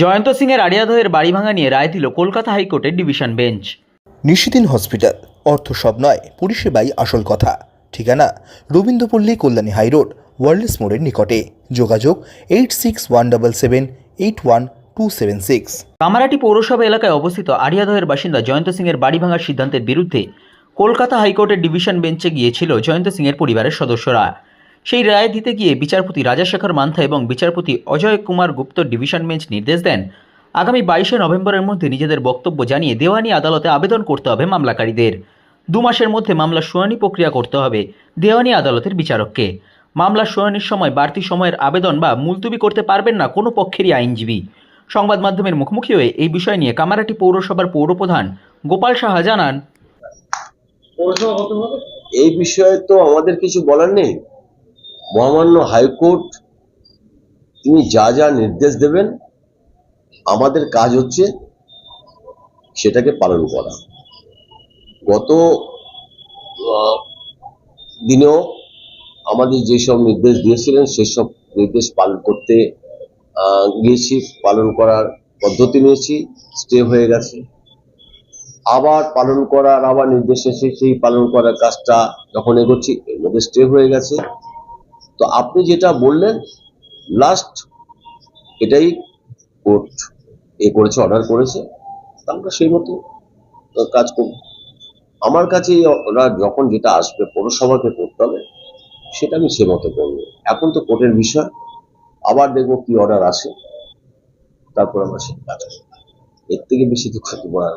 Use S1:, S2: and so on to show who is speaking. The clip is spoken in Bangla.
S1: জয়ন্ত সিংয়ের আড়িয়াদহের বাড়ি ভাঙা নিয়ে রায় দিল কলকাতা হাইকোর্টের ডিভিশন বেঞ্চ।
S2: নিশিদিন হসপিটাল। অর্থ সব নয় পরিষেবাই আসল কথা। ঠিকানা রবীন্দ্রপল্লী কল্যাণী হাইরোড ওয়ার্ল্ডস মোড়ের নিকটে। যোগাযোগ eight six one double seven eight one two seven six.
S1: Kamarhati পৌরসভা এলাকায় অবস্থিত আড়িয়াদহের বাসিন্দা জয়ন্ত সিংয়ের বাড়ি ভাঙার সিদ্ধান্তের বিরুদ্ধে কলকাতা হাইকোর্টের ডিভিশন বেঞ্চে গিয়েছিল জয়ন্ত সিংয়ের পরিবারের সদস্যরা। সেই রায় দিতে গিয়ে বিচারপতি রাজাশেখর মান্থা এবং বিচারপতি অজয় কুমার গুপ্ত ডিভিশন বেঞ্চ নির্দেশ দেন। আগামী বাইশে নভেম্বরের মধ্যে নিজেদের বক্তব্য জানিয়ে দেওয়ানি আদালতে আবেদন করতে হবে মামলাকারীদের। দু মাসের মধ্যে মামলার শুনানি প্রক্রিয়া করতে হবে দেওয়ানি আদালতের বিচারককে। মামলার শুনানির সময় বাড়তি সময়ের আবেদন বা মুলতুবি করতে পারবেন না কোনো পক্ষেরই আইনজীবী। সংবাদ মাধ্যমের মুখোমুখি হয়ে এই বিষয় নিয়ে কামারাটি পৌরসভার পৌরপ্রধান গোপাল সাহা জানান।
S3: এই বিষয়ে তো আমাদের কিছু বলার নেই। মহামান্য হাইকোর্ট, তিনি যা যা নির্দেশ দেবেন, আমাদের কাজ হচ্ছে সেটাকে পালন করা। গত দিনেও আমাদের যেসব নির্দেশ দিয়েছিলেন, সেসব নির্দেশ পালন করতে গিয়েছি, পালন করার পদ্ধতি নিয়েছি স্টে হয়ে গেছে। আবার পালন করার আবার নির্দেশ এসে সেই পালন করার কাজটা যখন এগোচ্ছি, এর মধ্যে স্টে হয়ে গেছে। তো আপনি যেটা বললেন লাস্ট এটাই কোর্ট এ করেছে অর্ডার করেছে আমরা সেই মতো কাজ করব। আমার কাছে যখন যেটা আসবে পৌরসভাকে করতে হবে, সেটা আমি সে মতো করব। এখন তো কোর্টের বিষয়, আবার দেখব কি অর্ডার আসে, তারপর আমরা সেটা কাজ করব। এর থেকে বেশি দুঃখ বলার।